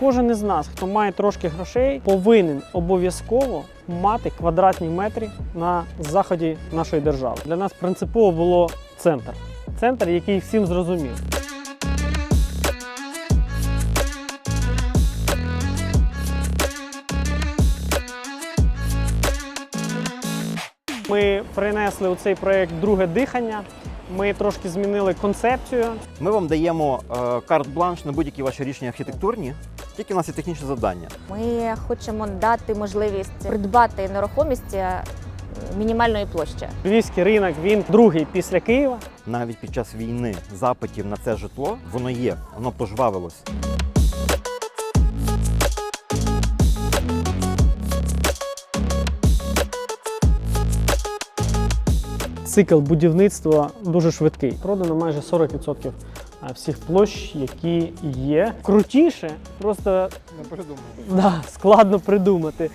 Кожен із нас, хто має трошки грошей, повинен обов'язково мати квадратні метри на заході нашої держави. Для нас принципово було центр. Центр, який всім зрозумів. Ми принесли у цей проєкт друге дихання. Ми трошки змінили концепцію. Ми вам даємо е, карт-бланш на будь-які ваші рішення архітектурні, тільки у нас є технічне завдання. Ми хочемо дати можливість придбати нерухомість е, мінімальної площі. Львівський ринок він другий після Києва. Навіть під час війни запитів на це житло воно є, воно пожвавилось. Цикл будівництва дуже швидкий. Продано майже 40% всіх площ, які є. Крутіше, просто Не придумав. да, складно придумати.